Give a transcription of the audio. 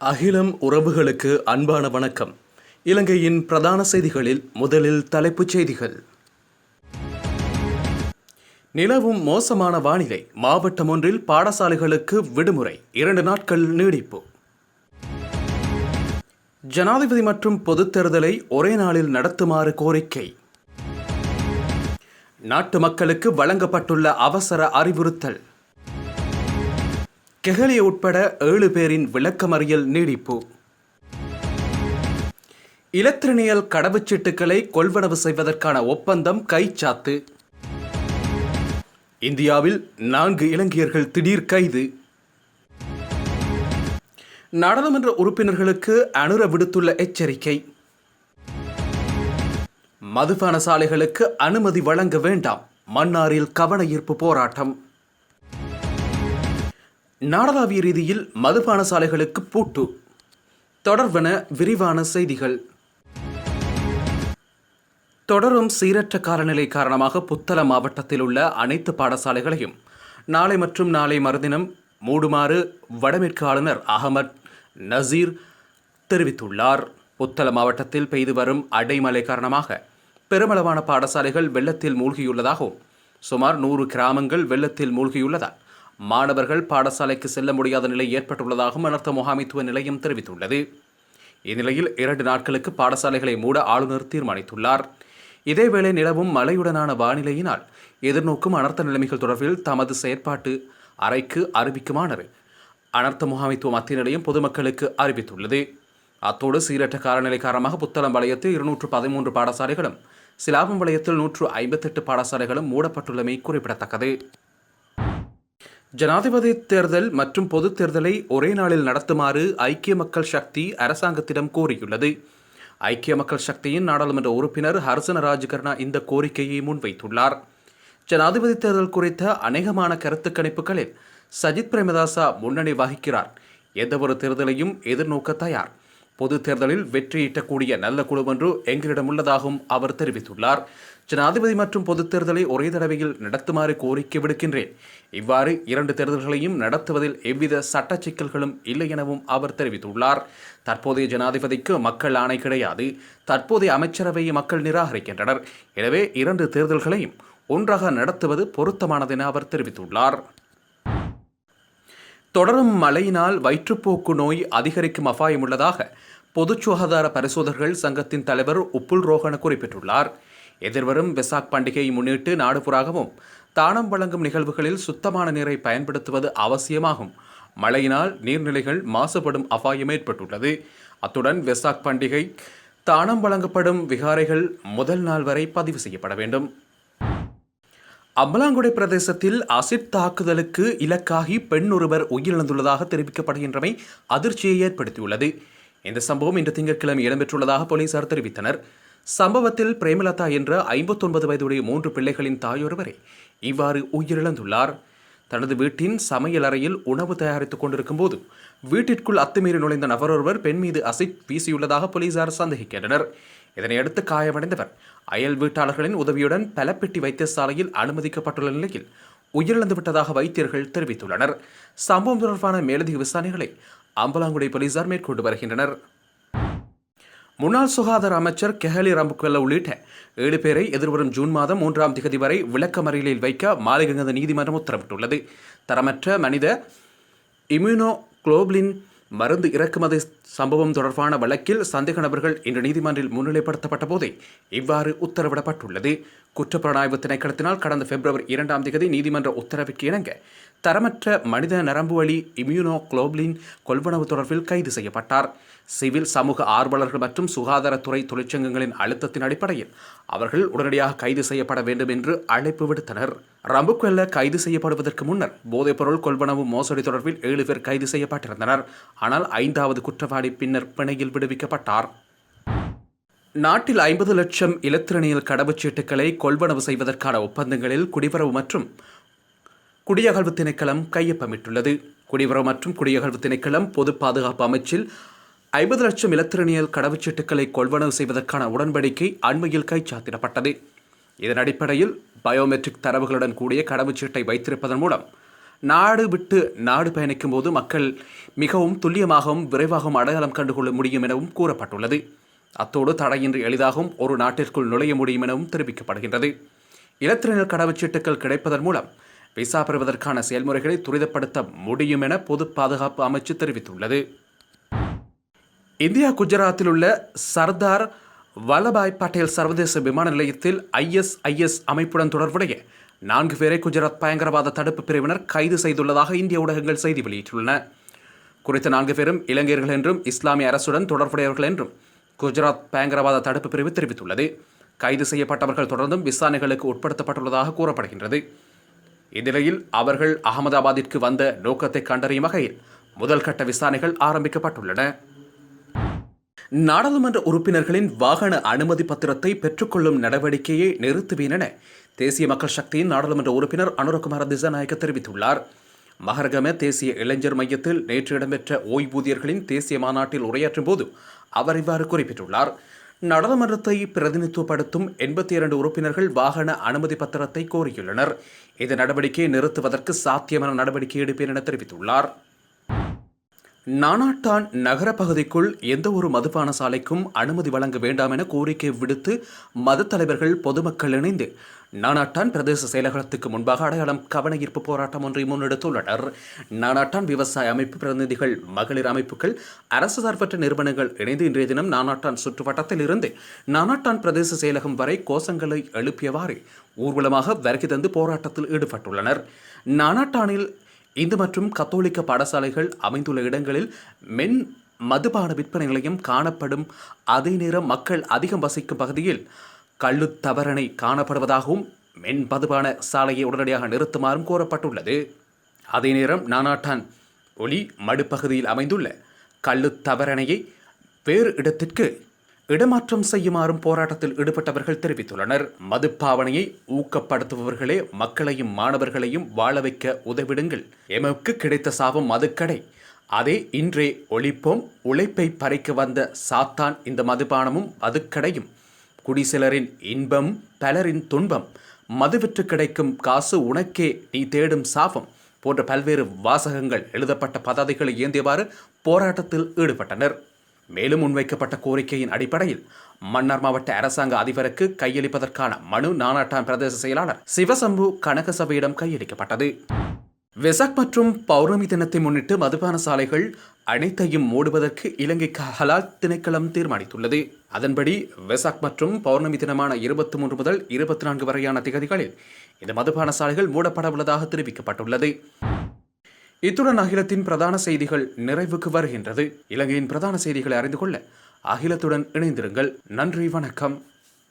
அகிலம் உறவுகளுக்கு அன்பான வணக்கம். இலங்கையின் பிரதான செய்திகளில் முதலில் தலைப்புச் செய்திகள். நிலவும் மோசமான வானிலை மாவட்டம் ஒன்றில் பாடசாலைகளுக்கு விடுமுறை இரண்டு நாட்கள் நீடிப்பு. ஜனாதிபதி மற்றும் பொதுத் தேர்தலை ஒரே நாளில் நடத்துமாறு கோரிக்கை. நாட்டு மக்களுக்கு வழங்கப்பட்டுள்ள அவசர அறிவுறுத்தல். கெஹலி உட்பட ஏழு பேரின் விளக்கமறியல் நீடிப்பு. இலத்திரனியல் கடவுச்சீட்டுகளை கொள்வனவு செய்வதற்கான ஒப்பந்தம் கைச்சாத்து. இந்தியாவில் நான்கு இலங்கையர்கள் திடீர் கைது. நாடாளுமன்ற உறுப்பினர்களுக்கு அனுர விடுத்துள்ள எச்சரிக்கை. மதுபான சாலைகளுக்கு அனுமதி வழங்க வேண்டாம். மன்னாரில் கவன ஈர்ப்பு போராட்டம். நாடளாவிய ரீதியில் மதுபான சாலைகளுக்கு பூட்டு. தொடர்வன விரிவான செய்திகள். தொடரும் சீரற்ற காலநிலை காரணமாக புத்தள மாவட்டத்தில் உள்ள அனைத்து பாடசாலைகளையும் நாளை மற்றும் நாளை மறுதினம் மூடுமாறு வடமேற்கு ஆளுநர் அகமத் நசீர் தெரிவித்துள்ளார். புத்தள மாவட்டத்தில் பெய்து வரும் அடைமழை காரணமாக பெருமளவான பாடசாலைகள் வெள்ளத்தில் மூழ்கியுள்ளதாகவும் சுமார் நூறு கிராமங்கள் வெள்ளத்தில் மூழ்கியுள்ளதால் மாணவர்கள் பாடசாலைக்கு செல்ல முடியாத நிலை ஏற்பட்டுள்ளதாகவும் அனர்த்த முகாமைத்துவ நிலையம் தெரிவித்துள்ளது. இந்நிலையில் இரண்டு நாட்களுக்கு பாடசாலைகளை மூட ஆளுநர் தீர்மானித்துள்ளார். இதேவேளை நிலவும் மழையுடனான வானிலையினால் எதிர்நோக்கும் அனர்த்த நிலைமைகள் தொடர்பில் தமது செயற்பாட்டு அறைக்கு அறிவிக்குமானது அனர்த்த முகாமைத்துவ மத்திய நிலையம் பொதுமக்களுக்கு அறிவித்துள்ளது. அத்தோடு சீரற்ற காலநிலை காரணமாக புத்தளம் வலயத்தில் இருநூற்று பதிமூன்று பாடசாலைகளும் சிலாபம் வலயத்தில் நூற்று ஐம்பத்தெட்டு பாடசாலைகளும் மூடப்பட்டுள்ளமை குறிப்பிடத்தக்கது. ஜனாதிபதி தேர்தல் மற்றும் பொதுத் தேர்தலை ஒரே நாளில் நடத்துமாறு ஐக்கிய மக்கள் சக்தி அரசாங்கத்திடம் கோரியுள்ளது. ஐக்கிய மக்கள் சக்தியின் நாடாளுமன்ற உறுப்பினர் ஹர்சன ராஜகர்ணா இந்த கோரிக்கையை முன்வைத்துள்ளார். ஜனாதிபதி தேர்தல் குறித்த அநேகமான கருத்து கணிப்புகளில் சஜித் பிரேமதாசா முன்னணி வகிக்கிறார். எந்தவொரு தேர்தலையும் எதிர்நோக்க தயார். பொது தேர்தலில் வெற்றியீட்டக்கூடிய நல்ல குழு ஒன்று எங்களிடம் உள்ளதாகவும் அவர் தெரிவித்துள்ளார். ஜனாதிபதி மற்றும் பொதுத் தேர்தலை ஒரே தடவையில் நடத்துமாறு கோரிக்கை விடுக்கின்றேன். இவ்வாறு இரண்டு தேர்தல்களையும் நடத்துவதில் எவ்வித சட்ட சிக்கல்களும் இல்லை எனவும் அவர் தெரிவித்துள்ளார். தற்போதைய ஜனாதிபதிக்கு மக்கள் ஆணை கிடையாது. தற்போதைய அமைச்சரவையை மக்கள் நிராகரிக்கின்றனர். எனவே இரண்டு தேர்தல்களையும் ஒன்றாக நடத்துவது பொருத்தமானது என அவர் தெரிவித்துள்ளார். தொடரும் மழையினால் வயிற்றுப்போக்கு நோய் அதிகரிக்கும் அபாயம் உள்ளதாக பொது சுகாதார பரிசோதகர்கள் சங்கத்தின் தலைவர் உப்புல் ரோஹன குறிப்பிட்டுள்ளார். எதிர்வரும் வெசாக் பண்டிகையை முன்னிட்டு நாடுபுறாகவும் தானம் வழங்கும் நிகழ்வுகளில் சுத்தமான நீரை பயன்படுத்துவது அவசியமாகும். மழையினால் நீர்நிலைகள் மாசுபடும் அபாயம் ஏற்பட்டுள்ளது. அத்துடன் வெசாக் பண்டிகை தானம் வழங்கப்படும் விகாரைகள் முதல் நாள் வரை பதிவு செய்யப்பட வேண்டும். அம்பலாங்குடை பிரதேசத்தில் அசிட் தாக்குதலுக்கு இலக்காகி பெண் ஒருவர் உயிரிழந்துள்ளதாக தெரிவிக்கப்படுகின்றமை அதிர்ச்சியை ஏற்படுத்தியுள்ளது. இந்த சம்பவம் இன்று திங்கட்கிழமை இடம்பெற்றுள்ளதாக போலீசார் தெரிவித்தனர். சம்பவத்தில் பிரேமலதா என்ற ஐம்பத்தொன்பது வயதுடைய மூன்று பிள்ளைகளின் தாயொருவரை இவ்வாறு உயிரிழந்துள்ளார். தனது வீட்டின் சமையல் அறையில் உணவு தயாரித்துக் கொண்டிருக்கும் போது வீட்டிற்குள் அத்துமீறி நுழைந்த நபரொருவர் பெண் மீது அசிட் வீசியுள்ளதாக போலீசார் சந்தேகிக்கின்றனர். இதனையடுத்து காயமடைந்தவர் அயல் வீட்டாளர்களின் உதவியுடன் பலப்பெட்டி வைத்தியசாலையில் அனுமதிக்கப்பட்டுள்ள நிலையில் உயிரிழந்து விட்டதாக வைத்தியர்கள் தெரிவித்துள்ளனர். சம்பவம் தொடர்பான மேலதிக விசாரணைகளை அம்பலாங்குடி போலீசார் மேற்கொண்டு வருகின்றனர். முன்னாள் சுகாதார அமைச்சர் கெஹலி ரம்புக்வெல்ல உள்ளிட்ட ஏழு பேரை எதிர்வரும் ஜூன் மாதம் மூன்றாம் திகதி வரை விளக்கமறியலில் வைக்க மாலிகங்கத நீதிமன்றம் உத்தரவிட்டுள்ளது. தரமற்ற மனித இம்யூனோ குளோபிளின் மருந்து இறக்குமதி சம்பவம் தொடர்பான வழக்கில் சந்தேக நபர்கள் இன்று நீதிமன்றில் முன்னிலைப்படுத்தப்பட்ட போதே இவ்வாறு உத்தரவிடப்பட்டுள்ளது. குற்றப்புலனாய்வு திணைக்களத்தினால் கடந்த பிப்ரவரி இரண்டாம் தேதி நீதிமன்ற உத்தரவுக்கு இணங்க தரமற்ற மனித நரம்பு வழி இம்யூனோ குளோபிளின் கொள்வனவு தொடர்பில் கைது செய்யப்பட்டார். சிவில் சமூக ஆர்வலர்கள் மற்றும் சுகாதாரத்துறை தொழிற்சங்கங்களின் அழுத்தத்தின் அடிப்படையில் அவர்கள் உடனடியாக கைது செய்யப்பட வேண்டும் என்று அழைப்பு விடுத்தனர். ரம்புக்வெல்ல கைது செய்யப்படுவதற்கு முன்னர் போதைப்பொருள் கொள்வனவு மோசடி தொடர்பில் ஏழு பேர் கைது செய்யப்பட்டிருந்தனர். ஆனால் ஐந்தாவது குற்றவாளி பின்னர் பிணையில் விடுவிக்கப்பட்டார். நாட்டில் ஐம்பது லட்சம் இலத்திரனியல் கடவுச்சீட்டுகளை கொள்வனவு செய்வதற்கான ஒப்பந்தங்களில் குடிவரவு மற்றும் குடியகழ்வு திணைக்களம் கையொப்பமிட்டுள்ளது. குடிவரம் மற்றும் குடியகழ்வு திணைக்களம் பொது பாதுகாப்பு அமைச்சில் ஐம்பது லட்சம் இலத்திரனியல் கடவுச்சீட்டுகளை கொள்வனவு செய்வதற்கான உடன்படிக்கை அண்மையில் கைச்சாத்திடப்பட்டது. இதன் அடிப்படையில் பயோமெட்ரிக் தரவுகளுடன் கூடிய கடவுச்சீட்டை வைத்திருப்பதன் மூலம் நாடு விட்டு நாடு பயணிக்கும் போது மக்கள் மிகவும் துல்லியமாகவும் விரைவாகவும் அடையாளம் கண்டுகொள்ள முடியும் எனவும் கூறப்பட்டுள்ளது. அத்தோடு தடையின்றி எளிதாகவும் ஒரு நாட்டிற்குள் நுழைய முடியும் எனவும் தெரிவிக்கப்படுகின்றது. இலத்திரனியல் கடவுச்சீட்டுகள் கிடைப்பதன் மூலம் விசா பெறுவதற்கான செயல்முறைகளை துரிதப்படுத்த முடியும் என பொது பாதுகாப்பு அமைச்சு தெரிவித்துள்ளது. இந்தியா குஜராத்தில் உள்ள சர்தார் வல்லபாய் பட்டேல் சர்வதேச விமான நிலையத்தில் ஐஎஸ்ஐஎஸ் அமைப்புடன் தொடர்புடைய நான்கு பேரை குஜராத் பயங்கரவாத தடுப்பு பிரிவினர் கைது செய்துள்ளதாக இந்திய ஊடகங்கள் செய்தி வெளியிட்டுள்ளன. குறித்த நான்கு பேரும் இலங்கையர்கள் என்றும் இஸ்லாமிய அரசுடன் தொடர்புடையவர்கள் என்றும் குஜராத் பயங்கரவாத தடுப்பு பிரிவு தெரிவித்துள்ளது. கைது செய்யப்பட்டவர்கள் தொடர்ந்தும் விசாரணைகளுக்கு உட்படுத்தப்பட்டுள்ளதாக கூறப்படுகின்றது. இந்நிலையில் அவர்கள் அகமதாபாத்திற்கு வந்த நோக்கத்தை கண்டறியும் வகையில் முதல் கட்ட விசாரணைகள் ஆரம்பிக்கப்பட்டுள்ளன. நாடாளுமன்ற உறுப்பினர்களின் வாகன அனுமதி பத்திரத்தை பெற்றுக்கொள்ளும் நடவடிக்கையை நிறுத்துவேன் என தேசிய மக்கள் சக்தியின் நாடாளுமன்ற உறுப்பினர் அனுரகுமார திசாநாயக்க தெரிவித்துள்ளார். மகரகம தேசிய இளைஞர் மையத்தில் நேற்று இடம்பெற்ற ஓய்வூதியர்களின் தேசிய மாநாட்டில் உரையாற்றும் போது அவர் இவ்வாறு குறிப்பிட்டுள்ளார். நாடாளுமன்றத்தை பிரதிநிதித்துவப்படுத்தும் எண்பத்தி இரண்டு உறுப்பினர்கள் வாகன அனுமதி பத்திரத்தை கோரியுள்ளனர். இந்த நடவடிக்கையை நிறுத்துவதற்கு சாத்தியமான நடவடிக்கை எடுப்பேன் என தெரிவித்துள்ளார். நானாட்டான் நகர பகுதிக்குள் எந்த ஒரு மதுபான சாலைக்கும் அனுமதி வழங்க வேண்டாம் என கோரிக்கை விடுத்து மத தலைவர்கள் பொதுமக்கள் இணைந்து நானாட்டான் பிரதேச செயலகத்துக்கு முன்பாக அடையாளம் கவன ஈர்ப்பு போராட்டம் ஒன்றை முன்னெடுத்துள்ளனர். நானாட்டான் விவசாய அமைப்பு பிரதிநிதிகள் மகளிர் அமைப்புகள் அரசு சார்பற்ற நிறுவனங்கள் இணைந்து இன்றைய தினம் நானாட்டான் சுற்றுவட்டத்தில் இருந்து நானாட்டான் பிரதேச செயலகம் வரை கோஷங்களை எழுப்பியவாறு ஊர்வலமாக வருகை தந்து போராட்டத்தில் ஈடுபட்டுள்ளனர். நானாட்டானில் இந்து மற்றும் கத்தோலிக்க பாடசாலைகள் அமைந்துள்ள இடங்களில் மென் மதுபான விற்பனை நிலையம் காணப்படும். அதே நேரம் மக்கள் அதிகம் வசிக்கும் பகுதியில் கள்ளுத்தவரணை காணப்படுவதாகவும் மென்பதுபான சாலையை உடனடியாக நிறுத்துமாறும் கோரப்பட்டுள்ளது. அதே நேரம் நானாட்டான் ஒளி மடுப்பகுதியில் அமைந்துள்ள கள்ளுத்தவரணையை வேறு இடத்திற்கு இடமாற்றம் செய்யுமாறும் போராட்டத்தில் ஈடுபட்டவர்கள் தெரிவித்துள்ளனர். மதுப்பாவனையை ஊக்கப்படுத்துபவர்களே மக்களையும் மாணவர்களையும் வாழ வைக்க உதவிடுங்கள். எமக்கு கிடைத்த சாபம் மதுக்கடை. அதே இன்றே ஒழிப்போம். உழைப்பை பறிக்க வந்த சாத்தான் இந்த மதுபானமும் மதுக்கடையும். குடிசிலரின் இன்பம் பலரின் துன்பம். மதுவிற்று கிடைக்கும் காசு உனக்கே நீ தேடும் சாபம். போன்ற பல்வேறு வாசகங்கள் எழுதப்பட்ட பதாதைகளை ஏந்தியவாறு போராட்டத்தில் ஈடுபட்டனர். மேலும் முன்வைக்கப்பட்ட கோரிக்கையின் அடிப்படையில் மன்னார் மாவட்ட அரசாங்க அதிபருக்கு கையளிப்பதற்கான மனு நானாட்டான் பிரதேச செயலாளர் சிவசம்பு கனகசபையிடம் கையளிக்கப்பட்டது. வெசாக் மற்றும் பௌர்ணமி தினத்தை முன்னிட்டு மதுபான சாலைகள் அனைத்தையும் மூடுவதற்கு இலங்கை ஹலால் திணைக்களம் தீர்மானித்துள்ளது. அதன்படி வெசாக் மற்றும் பௌர்ணமி தினமான இருபத்தி மூன்று முதல் இருபத்தி நான்கு வரையான திகதிகளில் இந்த மதுபான சாலைகள் மூடப்பட உள்ளதாக தெரிவிக்கப்பட்டுள்ளது. இத்துடன் அகிலத்தின் பிரதான செய்திகள் நிறைவுக்கு வருகின்றது. இலங்கையின் பிரதான செய்திகளை அறிந்து கொள்ள அகிலத்துடன் இணைந்திருங்கள். நன்றி வணக்கம்.